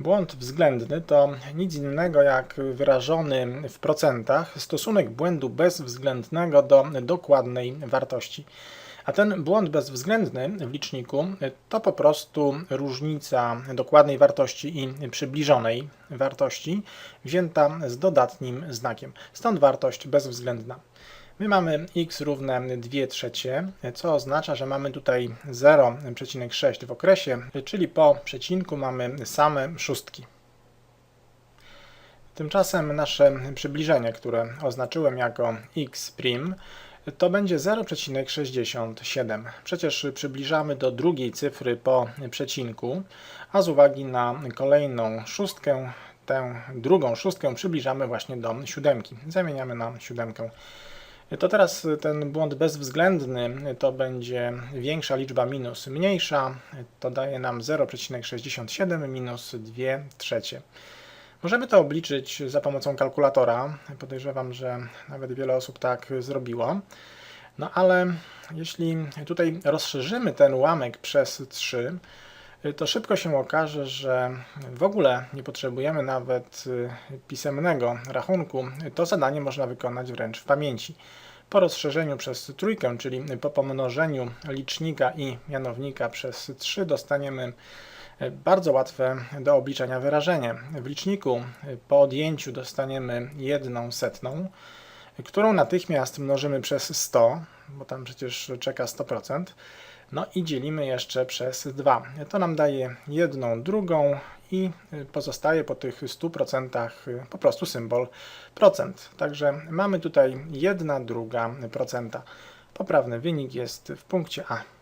Błąd względny to nic innego jak wyrażony w procentach stosunek błędu bezwzględnego do dokładnej wartości. A ten błąd bezwzględny w liczniku to po prostu różnica dokładnej wartości i przybliżonej wartości wzięta z dodatnim znakiem. Stąd wartość bezwzględna. My mamy x równe 2 trzecie, co oznacza, że mamy tutaj 0,6 w okresie, czyli po przecinku mamy same szóstki. Tymczasem nasze przybliżenie, które oznaczyłem jako x', to będzie 0,67. Przecież przybliżamy do drugiej cyfry po przecinku, a z uwagi na kolejną szóstkę, tę drugą szóstkę przybliżamy właśnie do siódemki. Zamieniamy na siódemkę. To teraz ten błąd bezwzględny to będzie większa liczba minus mniejsza, to daje nam 0,67 minus 2 trzecie. Możemy to obliczyć za pomocą kalkulatora. Podejrzewam, że nawet wiele osób tak zrobiło. No ale jeśli tutaj rozszerzymy ten ułamek przez 3, to szybko się okaże, że w ogóle nie potrzebujemy nawet y, pisemnego rachunku. To zadanie można wykonać wręcz w pamięci. Po rozszerzeniu przez trójkę, czyli po pomnożeniu licznika i mianownika przez 3 dostaniemy y, bardzo łatwe do obliczenia wyrażenie. W liczniku y, po odjęciu dostaniemy jedną setną, którą natychmiast mnożymy przez 100, bo tam przecież czeka 100%. No i dzielimy jeszcze przez 2. To nam daje jedną drugą i pozostaje po tych 100% po prostu symbol procent. Także mamy tutaj 1 druga procenta. Poprawny wynik jest w punkcie A.